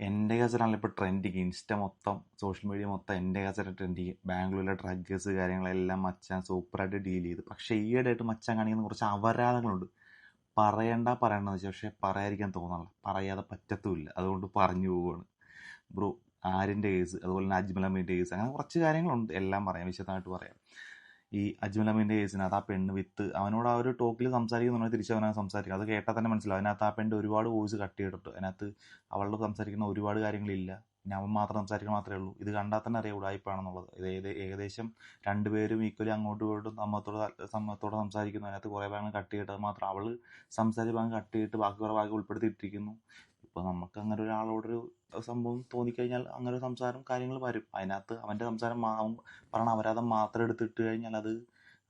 എന്റെ കച്ചറാണല്ലോ ഇപ്പോൾ ട്രെൻഡിങ് ഇൻസ്റ്റ മൊത്തം സോഷ്യൽ മീഡിയ മൊത്തം എന്റെ കസര ട്രെൻഡിങ് ബാംഗ്ലൂരിലെ ഡ്രഗ്സ് കാര്യങ്ങളെല്ലാം മച്ചാൻ സൂപ്പറായിട്ട് ഡീൽ ചെയ്ത്. പക്ഷേ ഈയിടെയായിട്ട് മച്ചാൻ കാണിക്കുന്ന കുറച്ച് അപരാധങ്ങളുണ്ട്. പറയണ്ട പറയണമെന്ന് വെച്ചാൽ പക്ഷേ പറയാതിരിക്കാൻ തോന്നണം പറയാതെ പറ്റത്തുമില്ല. അതുകൊണ്ട് പറഞ്ഞു പോവുകയാണ് ബ്രോ ആരിന്റെ കേസ് അതുപോലെ തന്നെ അജ്മൽ കേസ് അങ്ങനെ കുറച്ച് കാര്യങ്ങളുണ്ട്. എല്ലാം പറയാം വിശദമായിട്ട് പറയാം. ഈ അജ്മൽ അമീന്റെ കേസിനകത്ത് ആ പെണ്ണ് വിത്ത് അവനോട് ആ ഒരു ടോക്കിൽ സംസാരിക്കുന്നുണ്ടെങ്കിൽ തിരിച്ച് അവനത് സംസാരിക്കുക അത് കേട്ടാൽ തന്നെ മനസ്സിലാവും. അതിനകത്ത് ആ പെണ്ണിന്റെ ഒരുപാട് വോയിസ് കട്ട് ചെയ്തിട്ടുണ്ട്. അതിനകത്ത് അവളോട് സംസാരിക്കുന്ന ഒരുപാട് കാര്യങ്ങളില്ല. പിന്നെ അവൻ മാത്രം സംസാരിക്കാൻ മാത്രമേ ഉള്ളൂ. ഇത് കണ്ടാൽ തന്നെ അറിയാം ഉടായ്പാണെന്നുള്ളത് ഇത് ഏകദേശം രണ്ടുപേരും ഈക്വലി അങ്ങോട്ടും ഇങ്ങോട്ടും സമ്മതത്തോടെ സമ്മതത്തോടെ സംസാരിക്കുന്നു. അതിനകത്ത് കുറേ ഭാഗങ്ങൾ കട്ട് ചെയ്തിട്ട് മാത്രം അവൾ സംസാരിച്ച ഭാഗം കട്ട് ചെയ്തിട്ട് ബാക്കി കുറേ ഭാഗം ഉൾപ്പെടുത്തിയിട്ടിരിക്കുന്നു. ഇപ്പോൾ നമുക്ക് അങ്ങനെ ഒരാളോടൊരു സംഭവം തോന്നിക്കഴിഞ്ഞാൽ അങ്ങനെ ഒരു സംസാരം കാര്യങ്ങൾ വരും. അതിനകത്ത് അവന്റെ സംസാരം പറയണ അപരാധം മാത്രം എടുത്തിട്ട് കഴിഞ്ഞാൽ അത്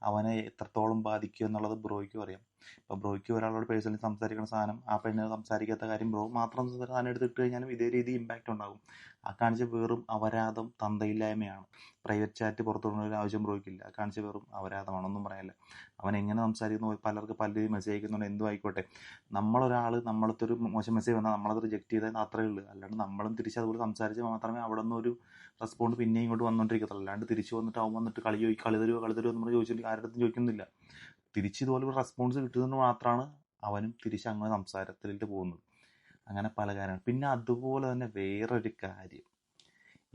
അവനെ എത്രത്തോളം ബാധിക്കും എന്നുള്ളത് ബ്രോയ്ക്കും അറിയാം. ഇപ്പോൾ ബ്രോയ്ക്ക് ഒരാളോട് പേഴ്സണലി സംസാരിക്കുന്ന സാധനം ആ പെണ്ണ് സംസാരിക്കാത്ത കാര്യം ബ്രോ മാത്രം സാധനം എടുത്തിട്ട് കഴിഞ്ഞാലും ഇതേ രീതി ഇമ്പാക്റ്റ് ഉണ്ടാകും. ആ കാണിച്ച വെറും അപരാധം തന്തയില്ലായ്മയാണ്. പ്രൈവറ്റ് ചാറ്റ് പുറത്തു വിടുന്ന ഒരു ആവശ്യം ബ്രോയ്ക്കില്ല. ആ കാണിച്ച വെറും അപരാധമാണ് ഒന്നും പറയാനില്ല അവൻ എങ്ങനെ സംസാരിക്കുന്നു പലർക്ക് പല രീതിയിൽ മെസ്സേജ് അയക്കുന്നുണ്ട്. എന്തും ആയിക്കോട്ടെ. നമ്മളൊരാൾ നമ്മളത്തൊരു മോശം മെസ്സേജ് വന്നാൽ നമ്മളത് റിജക്ട് ചെയ്താൽ അത്രയേ ഉള്ളൂ. അല്ലാണ്ട് നമ്മളും തിരിച്ച് അതുപോലെ സംസാരിച്ച് മാത്രമേ അവിടെ നിന്ന് ഒരു റെസ്പോണ്ട് പിന്നെ ഇങ്ങോട്ട് വന്നുകൊണ്ടിരിക്കത്തുള്ളൂ അല്ലാണ്ട് തിരിച്ച് വന്നിട്ട് അവൻ വന്നിട്ട് കളി ചോദിക്കും കളി തരുമോ കളി തരുമോ നമ്മൾ ചോദിച്ചിട്ട് ആരുടെ ചോദിക്കുന്നില്ല. തിരിച്ച് ഇതുപോലെ ഒരു റെസ്പോൺസ് കിട്ടുന്നതിന് മാത്രമാണ് അവനും തിരിച്ച് അങ്ങനെ സംസാരത്തിലേക്ക് പോകുന്നത്. അങ്ങനെ പല കാര്യങ്ങൾ. പിന്നെ അതുപോലെ തന്നെ വേറൊരു കാര്യം.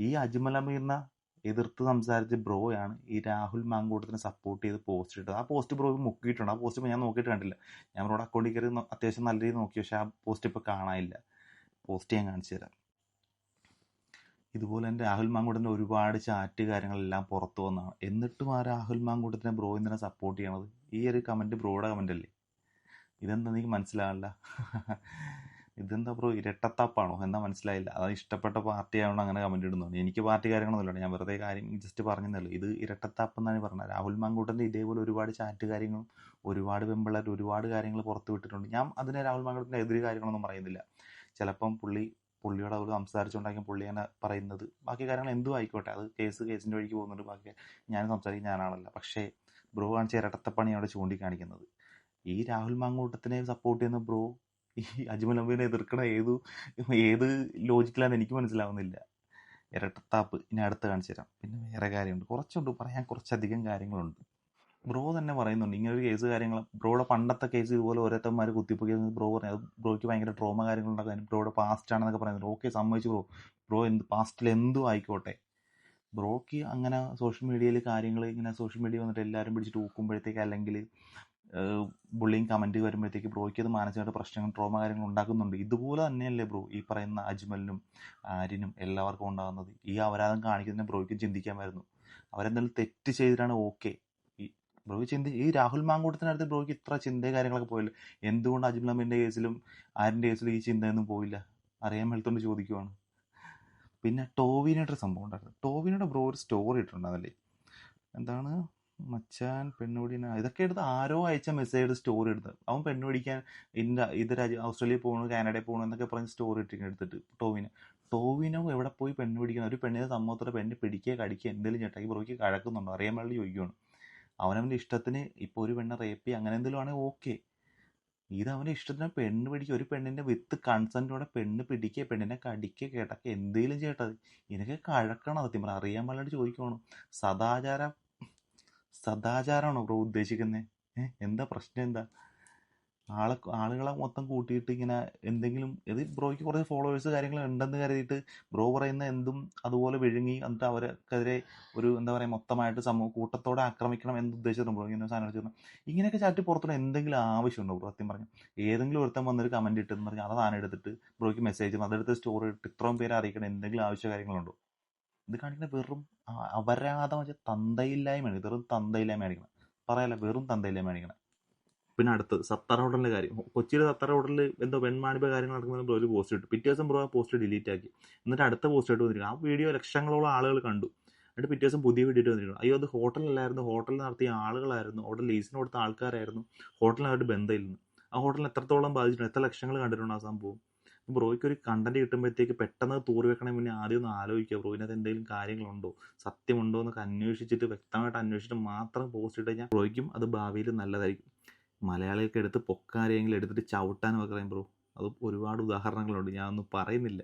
ഈ അജ്മൽ അമീറിനെ എതിർത്ത് സംസാരിച്ച ബ്രോയാണ് ഈ രാഹുൽ മാങ്കൂട്ടത്തിനെ സപ്പോർട്ട് ചെയ്ത് പോസ്റ്റ് ഇട്ടത്. ആ പോസ്റ്റ് ബ്രോ മുക്കിയിട്ടുണ്ട്. ആ പോസ്റ്റ് ഇപ്പോൾ ഞാൻ നോക്കിയിട്ട് കണ്ടില്ല. ഞാൻ ബ്രോയുടെ അക്കൗണ്ടിൽ കയറി അത്യാവശ്യം നല്ല രീതിയിൽ നോക്കി. പക്ഷേ ആ പോസ്റ്റ് ഇപ്പോൾ കാണാനില്ല. പോസ്റ്റ് ഞാൻ കാണിച്ചു തരാം. ഇതുപോലെ തന്നെ രാഹുൽ മാങ്കൂട്ടത്തിന്റെ ഒരുപാട് ചാറ്റ് കാര്യങ്ങളെല്ലാം പുറത്തു വന്നതാണ് എന്നിട്ടും ആ രാഹുൽ മാങ്കൂട്ടത്തിനെ ബ്രോ ഇന്നലെ സപ്പോർട്ട് ചെയ്യണത്? ഈ ഒരു കമന്റ് ബ്രോയുടെ കമന്റ് അല്ലേ? ഇതെന്താ എനിക്ക് മനസ്സിലാവില്ല ഇതെന്താ ബ്രോ ഇരട്ടത്താപ്പാണോ? എന്താ മനസ്സിലായില്ല. അത് ഇഷ്ടപ്പെട്ട പാർട്ടി ആയതുകൊണ്ട് അങ്ങനെ കമന്റ് ഇടുന്നുണ്ട് എനിക്ക് പാർട്ടി കാര്യങ്ങളൊന്നുമില്ല ഞാൻ വെറുതെ കാര്യം ജസ്റ്റ് പറഞ്ഞതല്ലേ ഇത് ഇരട്ടത്താപ്പ് എന്നാണ് പറഞ്ഞത്. രാഹുൽ മാങ്കൂട്ടന്റെ ഇതേപോലെ ഒരുപാട് ചാറ്റ് കാര്യങ്ങളും ഒരുപാട് വെമ്പിള്ളേർ ഒരുപാട് കാര്യങ്ങൾ പുറത്ത് വിട്ടിട്ടുണ്ട്. ഞാൻ അതിനെ രാഹുൽ മാങ്കുട്ടന്റെ എതിര് കാര്യങ്ങളൊന്നും പറയുന്നില്ല. ചിലപ്പം പുള്ളി പുള്ളിയോട് അവർ സംസാരിച്ചുകൊണ്ടായിരിക്കും പുള്ളി തന്നെ പറയുന്നത്. ബാക്കി കാര്യങ്ങൾ എന്തും ആയിക്കോട്ടെ. അത് കേസ് കേസിന്റെ വഴിക്ക് പോകുന്നുണ്ട്. ബാക്കി ഞാൻ സംസാരിക്കും ഞാനാണല്ല. പക്ഷേ ബ്രോ കാണിച്ച ഇരട്ടത്തപ്പണി അവിടെ ചൂണ്ടിക്കാണിക്കുന്നത്. ഈ രാഹുൽ മാങ്ങൂട്ടത്തിനെ സപ്പോർട്ട് ചെയ്യുന്ന ബ്രോ ഈ അജ്മൽ അമ്പിനെ എതിർക്കണ ഏതു ഏത് ലോജിക്കലാന്ന് എനിക്ക് മനസ്സിലാവുന്നില്ല. ഇരട്ടത്താപ്പ്. ഇനി അടുത്ത് കാണിച്ചു തരാം. പിന്നെ വേറെ കാര്യമുണ്ട്. കുറച്ചുണ്ട്. പറയാൻ കുറച്ചധികം കാര്യങ്ങളുണ്ട്. ബ്രോ തന്നെ പറയുന്നുണ്ട്. ഇങ്ങനെ ഒരു കേസ് കാര്യങ്ങൾ ബ്രോയുടെ പണ്ടത്തെ കേസ് ഇതുപോലെ ഓരോരുത്തന്മാർ കുത്തിപ്പൊക്കിയത് ബ്രോ പറഞ്ഞു. അത് ബ്രോയ്ക്ക് ഭയങ്കര ട്രോമ കാര്യങ്ങളുണ്ടാക്കാൻ ബ്രോയുടെ പാസ്റ്റ് ആണെന്നൊക്കെ പറയുന്നത് ഓക്കെ സമ്മതിച്ചു ബ്രോ. ബ്രോ എന്ത് പാസ്റ്റിൽ എന്തും ആയിക്കോട്ടെ. ബ്രോക്ക് അങ്ങനെ സോഷ്യൽ മീഡിയയിൽ കാര്യങ്ങൾ ഇങ്ങനെ സോഷ്യൽ മീഡിയ വന്നിട്ട് എല്ലാവരും പിടിച്ചിട്ട് ഊക്കുമ്പോഴത്തേക്ക് അല്ലെങ്കിൽ ബുള്ളിങ് കമന്റ് വരുമ്പോഴത്തേക്ക് ബ്രോയ്ക്ക് അത് മാനസികമായിട്ട് പ്രശ്നങ്ങൾ ട്രോമ കാര്യങ്ങൾ ഉണ്ടാക്കുന്നുണ്ട്. ഇതുപോലെ തന്നെയല്ലേ ബ്രോ ഈ പറയുന്ന അജ്മലിനും ആരിനും എല്ലാവർക്കും ഉണ്ടാകുന്നത്. ഈ അപരാധം കാണിക്കുന്നതിന് ബ്രോയ്ക്ക് ചിന്തിക്കാമായിരുന്നു അവരെന്തെങ്കിലും തെറ്റ് ചെയ്തിട്ടാണ് ഓക്കെ ബ്രോയ്ക്ക് ചിന്തി ഈ രാഹുൽ മാങ്കൂട്ടത്തിനടുത്ത് ബ്രോയ്ക്ക് ഇത്ര ചിന്തയും കാര്യങ്ങളൊക്കെ പോയില്ല? എന്തുകൊണ്ട് അജ്മൽ അമീന്റെ കേസിലും ആരിന്റെ കേസിലും ഈ ചിന്തയൊന്നും പോയില്ല? അറിയാൻ മേൽത്തോണ്ട് ചോദിക്കുവാണ്. പിന്നെ ടോവിനയുടെ സംഭവം ഉണ്ടായിരുന്നു. ടോവിനയുടെ ബ്രോ ഒരു സ്റ്റോറി ഇട്ടിട്ടുണ്ടായിരുന്നല്ലേ? എന്താണ്? മച്ചാൻ പെണ്ണുപിടിന ഇതൊക്കെ എടുത്ത് ആരോ അയച്ച മെസ്സേജ് സ്റ്റോറി എടുത്ത് അവൻ പെണ്ണുപിടിക്കാൻ ഇന്ത്യ ഇത് രാജ്യം ഓസ്ട്രേലിയ പോകണു കാനഡയിൽ പോകണു എന്നൊക്കെ പറഞ്ഞ് സ്റ്റോറി ഇട്ടിങ്ങനെ എടുത്തിട്ട് ടോവിന്. ടോവിനോ എവിടെ പോയി പെണ്ണ് പിടിക്കണം ഒരു പെണ്ണിനെ സമൂഹത്തോടെ പെണ്ണ് പിടിക്കുക കടിക്കുക എന്തെങ്കിലും ചേട്ടാ ഈ ബ്രോയ്ക്ക് കഴക്കുന്നുണ്ടോ? അറിയാൻ വേണ്ടി ചോദിക്കുകയാണ് അവനവന്റെ ഇഷ്ടത്തിന് ഇപ്പോൾ ഒരു പെണ്ണെ റേപ്പ് ചെയ്യുക അങ്ങനെ എന്തെങ്കിലും ആണെങ്കിൽ ഓക്കെ ഇത് അവന്റെ ഇഷ്ടത്തിന് പെണ്ണ് പിടിക്കുക ഒരു പെണ്ണിന്റെ വിത്ത് കൺസെന്റോടെ പെണ്ണ് പിടിക്കുക പെണ്ണിനെ കടിക്കുക കേട്ടൊക്കെ എന്തെങ്കിലും ചേട്ടത് ഇതിനൊക്കെ കഴക്കണം സത്യം പറഞ്ഞാൽ? അറിയാൻ പാടില്ലാണ്ട് ചോദിക്കണം സദാചാര സദാചാരമാണോ ബ്രോ ഉദ്ദേശിക്കുന്നത് എന്താ പ്രശ്നം എന്താ? ആളെ ആളുകളെ മൊത്തം കൂട്ടിയിട്ട് ഇങ്ങനെ എന്തെങ്കിലും ഇത് ബ്രോയ്ക്ക് കുറച്ച് ഫോളോവേഴ്സ് കാര്യങ്ങൾ ഉണ്ടെന്ന് കരുതിയിട്ട് ബ്രോ പറയുന്ന എന്തും അതുപോലെ വിഴുങ്ങി എന്നിട്ട് അവർക്കെതിരെ ഒരു എന്താ പറയുക മൊത്തമായിട്ട് സമൂഹ കൂട്ടത്തോടെ ആക്രമിക്കണം എന്ന് ഉദ്ദേശിച്ചിട്ടുണ്ട് ബ്രോ. ഇങ്ങനെ സാധനം വെച്ചിരുന്നു. ഇങ്ങനെയൊക്കെ ചാറ്റി പുറത്തുള്ള എന്തെങ്കിലും ആവശ്യമുണ്ടോ ബ്രോ? സത്യം പറഞ്ഞു. ഏതെങ്കിലും ഒരുത്തൻ വന്നൊരു കമന്റ് ഇട്ടെന്ന് പറഞ്ഞാൽ അത് സാധനം എടുത്തിട്ട് ബ്രോയ്ക്ക് മെസ്സേജ് അതെടുത്ത് സ്റ്റോറി ഇട്ട് ഇത്രയും പേരെ അറിയിക്കണം എന്തെങ്കിലും ആവശ്യ കാര്യങ്ങളുണ്ടോ? ഇത് കാണിക്കുന്ന വെറും അപരാധം വെച്ചാൽ തന്തയില്ലായ്മയാണ്. വെറും തന്തയില്ലായ്മ കാണിക്കണം. പറയാല്ല വെറും തന്തയില്ലായ്മ കാണിക്കണം. പിന്നെ അടുത്തത് സത്താർ ഹോട്ടലിന്റെ കാര്യം. കൊച്ചിയിലെ സത്താർ ഹോട്ടലിൽ എന്തോ പെൺമാണിപ്പ കാര്യങ്ങൾ നടക്കുന്ന ബ്രോ ഒരു പോസ്റ്റ് ഇട്ടു. പിറ്റേ ദിവസം ബ്രോ ആ പോസ്റ്റ് ഡിലീറ്റ് ആക്കി. എന്നിട്ട് അടുത്ത പോസ്റ്റ് ആയിട്ട് വന്നിരിക്കും ആ വീഡിയോ ലക്ഷങ്ങളോളം ആളുകൾ കണ്ടു. എന്നിട്ട് പിറ്റേ ദിവസം പുതിയ വീഡിയോ വന്നിരിക്കണം അയ്യോ അത് ഹോട്ടലല്ലായിരുന്നു. ഹോട്ടലിൽ നടത്തിയ ആളുകളായിരുന്നു. ഹോട്ടൽ ലീസിന് കൊടുത്ത ആൾക്കാരായിരുന്നു. ഹോട്ടലിനായിട്ട് ബന്ധമില്ലെന്ന് ആ ഹോട്ടലിൽ എത്രത്തോളം ബാധിച്ചിട്ടുണ്ട്? എത്ര ലക്ഷങ്ങൾ കണ്ടിട്ടുണ്ട് ആ സംഭവം? ബ്രോയ്ക്ക് ഒരു കണ്ടന്റ് കിട്ടുമ്പോഴത്തേക്ക് പെട്ടെന്ന് തൂറി വെക്കണേ മുന്നേ ആദ്യം ഒന്ന് ആലോചിക്കുക. ബ്രോ ഇതിനകത്ത് എന്തെങ്കിലും കാര്യങ്ങളുണ്ടോ? സത്യമുണ്ടോ എന്നൊക്കെ അന്വേഷിച്ചിട്ട് വ്യക്തമായിട്ട് അന്വേഷിച്ചിട്ട് മാത്രം പോസ്റ്റ് ഇട്ട് കഴിഞ്ഞാൽ ബ്രോയ്ക്കും അത് ഭാവിയിൽ നല്ലതായിരിക്കും. മലയാളികൾക്ക് എടുത്ത് പൊക്കാരെങ്കിലും എടുത്തിട്ട് ചവിട്ടാനൊക്കെ പറയും ബ്രോ അത് ഒരുപാട് ഉദാഹരണങ്ങളുണ്ട്. ഞാനൊന്നും പറയുന്നില്ല.